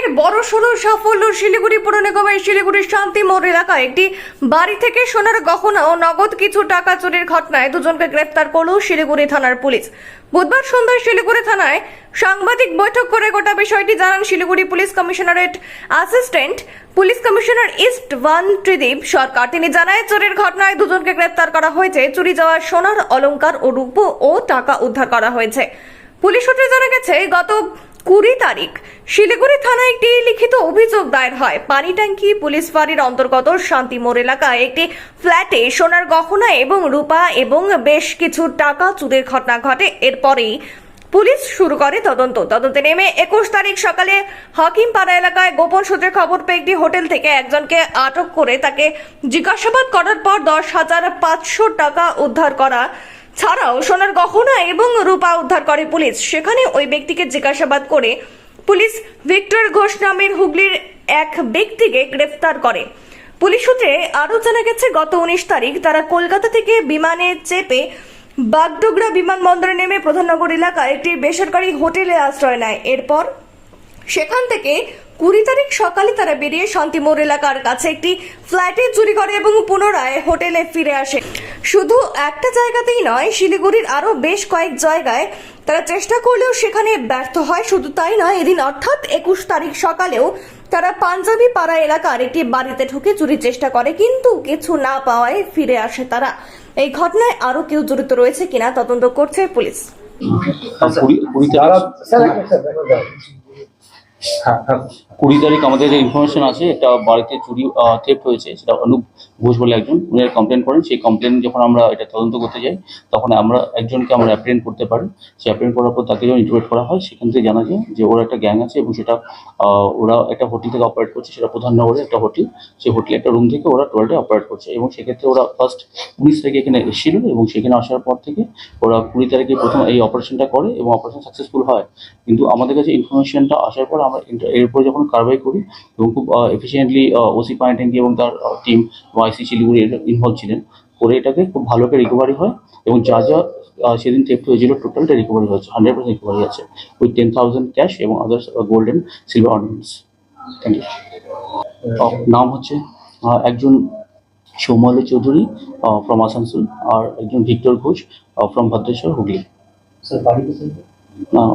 ফের বড় সড়ো সাফল্য শিলিগুড়ি পুর নিগমের শিলিগুড়ির শান্তি মোড় এলাকায় একটি বাড়ি থেকে সোনার গহনা ও নগদ কিছু টাকা চুরির ঘটনায় দুজনকে গ্রেফতার করল শিলিগুড়ি থানার পুলিশ। বুধবার সন্ধ্যায় শিলিগুড়ি থানায় সাংবাদিক বৈঠক করে গোটা বিষয়টি জানান Siliguri police commissionerate assistant police commissioner east one Tridip Sarkar. তিনি জানায়, চোরের ঘটনায় দুজনকে গ্রেফতার করা হয়েছে। চুরি যাওয়া সোনার অলংকার ও রূপ ও টাকা উদ্ধার করা হয়েছে। পুলিশ সূত্রে জানা গেছে, গত কুড়ি তারিখ। শিলিগুড়ি থানায় একটি লিখিত অভিযোগ দায়ের হয়। পানি ট্যাঙ্কি পুলিশ ফাঁড়ির অন্তর্গত শান্তি মোড় এলাকায় একটি ফ্ল্যাটে সোনার গহনা এবং রূপা এবং বেশ কিছু টাকা চুরির ঘটনা ঘটে। এরপরেই পুলিশ শুরু করে তদন্ত। তদন্তে নেমে একুশ তারিখ সকালে হাকিমপাড়া এলাকায় গোপন সূত্রে খবর পেয়ে একটি হোটেল থেকে একজনকে আটক করে তাকে জিজ্ঞাসাবাদ করার পর দশ হাজার পাঁচশো টাকা উদ্ধার করা ছাড়াও সোনার গহনা এবং রূপা উদ্ধার করে পুলিশ। সেখানে ওই ব্যক্তিকে জিজ্ঞাসাবাদ করে পুলিশ ভিক্টর ঘোষ নামের হুগলির এক ব্যক্তিকে গ্রেফতার করে। পুলিশ সূত্রে আরও জানা গেছে, গত উনিশ তারিখ তারা কলকাতা থেকে বিমানে চেপে বাগডোগরা বিমানবন্দরে নেমে প্রধাননগর এলাকায় একটি বেসরকারি হোটেলে আশ্রয় নেয়। এরপর সেখান থেকে কুড়ি তারিখ সকালে তারা বেরিয়ে শান্তিমোড় এলাকার কাছে একটি ফ্ল্যাটে চুরি করে এবং পুনরায় হোটেলে ফিরে আসে। শুধু একটা জায়গাতেই নয় শিলিগুড়ির আরও বেশ কয়েক জায়গায় তারা চেষ্টা করলেও সেখানে ব্যর্থ হয়। শুধু তাই নয় এদিন অর্থাৎ একুশ তারিখ সকালেও তারা পাঞ্জাবি পাড়া এলাকার একটি বাড়িতে ঢুকে চুরির চেষ্টা করে কিন্তু কিছু না পাওয়ায় ফিরে আসে তারা। এই ঘটনায় আরও কেউ জড়িত রয়েছে কিনা তদন্ত করছে পুলিশ। কুড়ি তারিখ কুড়ি তারিখ আমাদের ইনফরমেশন আছে একটা বাড়িতে চুরি থেফট হয়েছে সেটা অনুপ ঘোষ বলে একজন উনি কমপ্লেন করেন। সেই কমপ্লেন যখন আমরা এটা তদন্ত করতে যাই, তখন আমরা একজনকে আমরা অ্যাপ্রেন্ট করতে পারি। সেই অ্যাপ্রেন্ট করার পর তাকে যখন ইন্টারভিউ করা হয়, সেখান থেকে জানা যায় যে ওরা একটা গ্যাং আছে এবং সেটা ওরা একটা হোটেল থেকে অপারেট করছে। সেটা প্রধাননগরে একটা হোটেল সেই হোটেলে একটা রুম থেকে ওরা টোয়েলটে অপারেট করছে এবং সেক্ষেত্রে ওরা ফার্স্ট উনিশ তারিখে এখানে এসেছিল এবং সেখানে আসার পর থেকে ওরা কুড়ি তারিখে প্রথম এই অপারেশনটা করে এবং অপারেশন সাকসেসফুল হয়। কিন্তু আমাদের কাছে ইনফরমেশনটা আসার পর আমরা এরপর যখন কারবাই করি এবং খুব এফিসিয়েন্টলি ওসি পয়েন্টেন্টি এবং তার টিম আইসি শিলিগুড়ি ইনভলভ ছিলেন। করে এটাকে খুব ভালো করে রিকভারি হয় এবং যা যা সেদিন টেপ্ট হয়েছিল টোটালটা রিকভারি হয়েছে হান্ড্রেড পার্সেন্ট রিকভারি আছে উইথ টেন থাউজেন্ড ক্যাশ এবং others gold and silver ornaments thank you নাম হচ্ছে একজন সৌমালী চৌধুরী ফ্রম আসানসোল আর একজন Victor Ghosh from Bhadreswar Hooghly. Sir বাড়ি কোথায়? আহ,